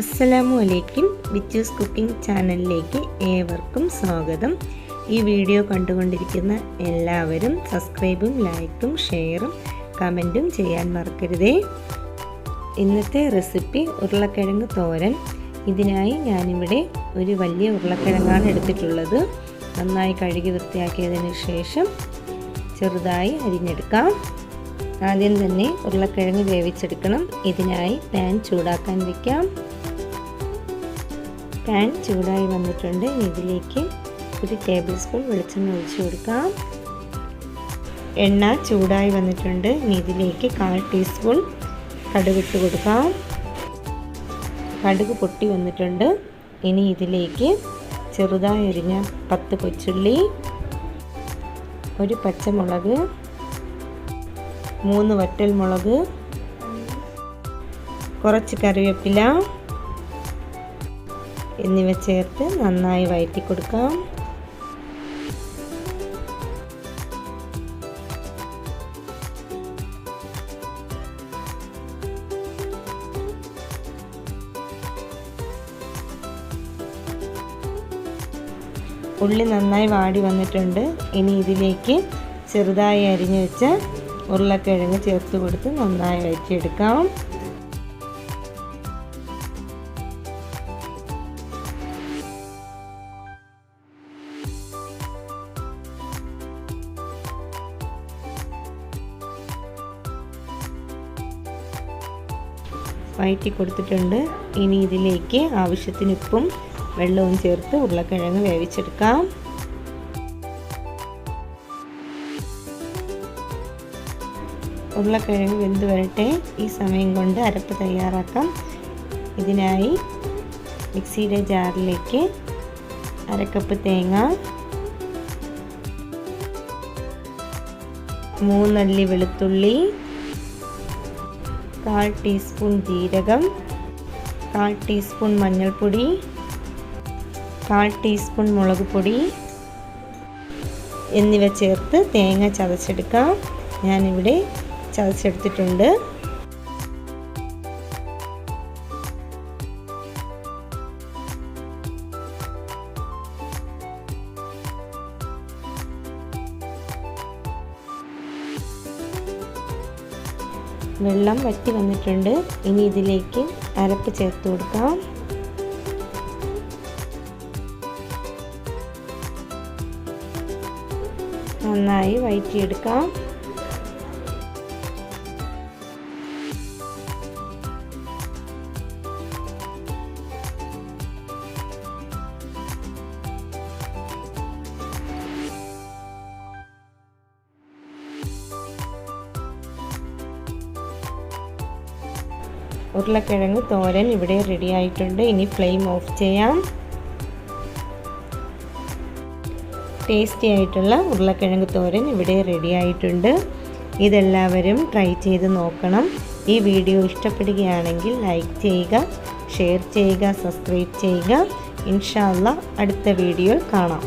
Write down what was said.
അസ്സലാമു അലൈക്കും ബിച്ചൂസ് കുക്കിംഗ് ചാനലിലേക്ക് ഏവർക്കും സ്വാഗതം. ഈ വീഡിയോ കണ്ടുകൊണ്ടിരിക്കുന്ന എല്ലാവരും സബ്സ്ക്രൈബും ലൈക്കും ഷെയറും കമന്റും ചെയ്യാൻ മറക്കരുതേ. ഇന്നത്തെ റെസിപ്പി ഉരുളക്കിഴങ്ങ് തോരൻ. ഇതിനായി ഞാനിവിടെ ഒരു വലിയ ഉരുളക്കിഴങ്ങാണ് എടുത്തിട്ടുള്ളത്. നന്നായി കഴുകി വൃത്തിയാക്കിയതിന് ശേഷം ചെറുതായി അരിഞ്ഞെടുക്കാം. ആദ്യം തന്നെ ഉരുളക്കിഴങ്ങ് വേവിച്ചെടുക്കണം. ഇതിനായി പാൻ ചൂടാക്കാൻ വയ്ക്കാം പാൻ ചൂടായി വന്നിട്ടുണ്ട്. ഇതിലേക്ക് ഒരു ടേബിൾ സ്പൂൺ വെളിച്ചെണ്ണ ഒഴിച്ചു കൊടുക്കാം. എണ്ണ ചൂടായി വന്നിട്ടുണ്ട്. ഇതിലേക്ക് കാൽ ടീസ്പൂൺ കടുകിട്ട് കൊടുക്കാം. കടുക് പൊട്ടി വന്നിട്ടുണ്ട്. ഇനി ഇതിലേക്ക് ചെറുതായി അരിഞ്ഞ പത്ത് കൊച്ചുള്ളി ഒരു പച്ചമുളക് മൂന്ന് വറ്റൽ മുളക് കുറച്ച് കറിവേപ്പില എന്നിവ ചേർത്ത് നന്നായി വഴറ്റി കൊടുക്കാം ഉള്ളി നന്നായി വാടി വന്നിട്ടുണ്ട്. ഇനി ഇതിലേക്ക് ചെറുതായി അരിഞ്ഞു വെച്ച ഉരുളക്കിഴങ്ങ് ചേർത്ത് കൊടുത്ത് നന്നായി വഴറ്റിയെടുക്കാം വഴറ്റി കൊടുത്തിട്ടുണ്ട് ഇനി ഇതിലേക്ക് ആവശ്യത്തിന് ഉപ്പും വെള്ളവും ചേർത്ത് ഉരുളക്കിഴങ്ങ് വേവിച്ചെടുക്കാം. ഉരുളക്കിഴങ്ങ് വെന്ത് വരട്ടെ. ഈ സമയം കൊണ്ട് അരപ്പ് തയ്യാറാക്കാം. ഇതിനായി മിക്സിയുടെ ജാറിലേക്ക് അരക്കപ്പ് തേങ്ങ മൂന്നല്ലി വെളുത്തുള്ളി കാൽ ടീസ്പൂൺ ജീരകം കാൽ ടീസ്പൂൺ മഞ്ഞൾപ്പൊടി കാൽ ടീസ്പൂൺ മുളക് പൊടി എന്നിവ ചേർത്ത് തേങ്ങ ചതച്ചെടുക്കാം. ഞാനിവിടെ ചതച്ചെടുത്തിട്ടുണ്ട്. വെള്ളം വറ്റി വന്നിട്ടുണ്ട്. ഇനി ഇതിലേക്ക് അരപ്പ് ചേർത്ത് കൊടുക്കാം. നന്നായി വഴറ്റിയെടുക്കാം ഉരുളക്കിഴങ്ങ് തോരൻ ഇവിടെ റെഡി ആയിട്ടുണ്ട്. ഇനി ഫ്ലെയിം ഓഫ് ചെയ്യാം. ടേസ്റ്റി ആയിട്ടുള്ള ഉരുളക്കിഴങ്ങ് തോരൻ ഇവിടെ റെഡി ആയിട്ടുണ്ട്. ഇതെല്ലാവരും ട്രൈ ചെയ്ത് നോക്കണം. ഈ വീഡിയോ ഇഷ്ടപ്പെടുകയാണെങ്കിൽ ലൈക്ക് ചെയ്യുക ഷെയർ ചെയ്യുക സബ്സ്ക്രൈബ് ചെയ്യുക. ഇൻഷാല്ല അടുത്ത വീഡിയോയിൽ കാണാം.